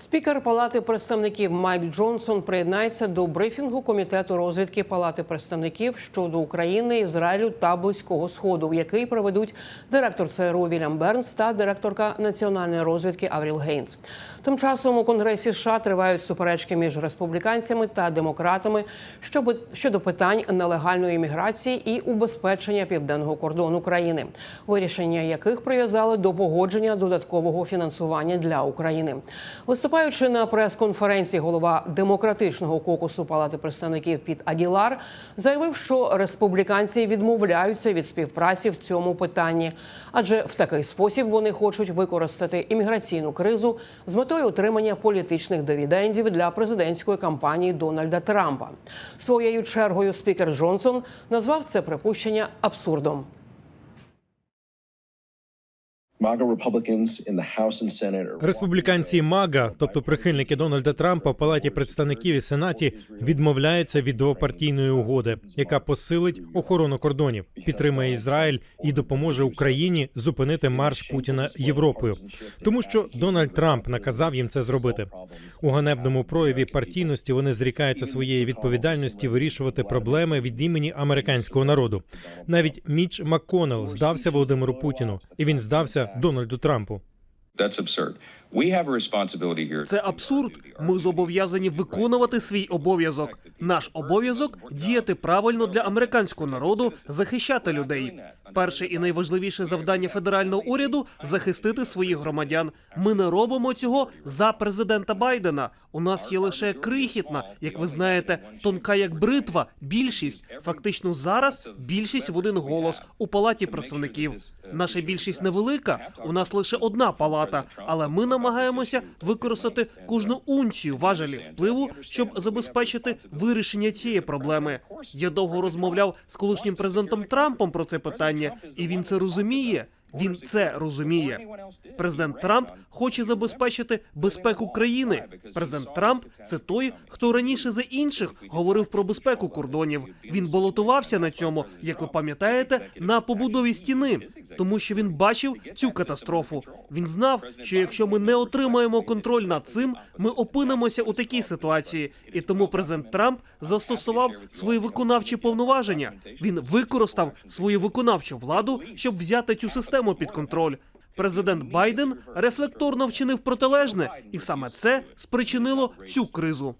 Спікер Палати представників Майк Джонсон приєднається до брифінгу комітету розвідки Палати представників щодо України, Ізраїлю та Близького Сходу, який проведуть директор ЦРУ Вільям Бернс та директорка національної розвідки Авріл Гейнс. Тим часом у Конгресі США тривають суперечки між республіканцями та демократами щодо питань нелегальної міграції і убезпечення південного кордону країни, вирішення яких прив'язали до погодження додаткового фінансування для України. Виступаючи на прес-конференції, голова демократичного кокусу Палати представників Піт Агілар заявив, що республіканці відмовляються від співпраці в цьому питанні, адже в такий спосіб вони хочуть використати імміграційну кризу з метою отримання політичних дивідендів для президентської кампанії Дональда Трампа. Своєю чергою спікер Джонсон назвав це припущення абсурдом. Республіканці МАГА, тобто прихильники Дональда Трампа в палаті представників і сенаті, відмовляються від двопартійної угоди, яка посилить охорону кордонів, підтримає Ізраїль і допоможе Україні зупинити марш Путіна Європою, тому що Дональд Трамп наказав їм це зробити. У ганебному прояві партійності вони зрікаються своєї відповідальності вирішувати проблеми від імені американського народу. Навіть Міч МакКоннелл здався Володимиру Путіну, і він здався Дональду Трампу. That's absurd. Це абсурд. Ми зобов'язані виконувати свій обов'язок. Наш обов'язок діяти правильно для американського народу, захищати людей. Перше і найважливіше завдання федерального уряду захистити своїх громадян. Ми не робимо цього за президента Байдена. У нас є лише крихітна, як ви знаєте, тонка як бритва. Більшість фактично зараз більшість в один голос у палаті представників. Наша більшість невелика. У нас лише одна палата, але ми намагаємося використати кожну унцію важелі впливу, щоб забезпечити вирішення цієї проблеми. Я довго розмовляв з колишнім президентом Трампом про це питання, і він це розуміє. Він це розуміє. Президент Трамп хоче забезпечити безпеку країни. Президент Трамп це той, хто раніше за інших говорив про безпеку кордонів. Він балотувався на цьому, як ви пам'ятаєте, на побудові стіни, тому що він бачив цю катастрофу. Він знав, що якщо ми не отримаємо контроль над цим, ми опинимося у такій ситуації. І тому президент Трамп застосував свої виконавчі повноваження. Він використав свою виконавчу владу, щоб взяти цю систему під контроль. Президент Байден рефлекторно вчинив протилежне, і саме це спричинило цю кризу.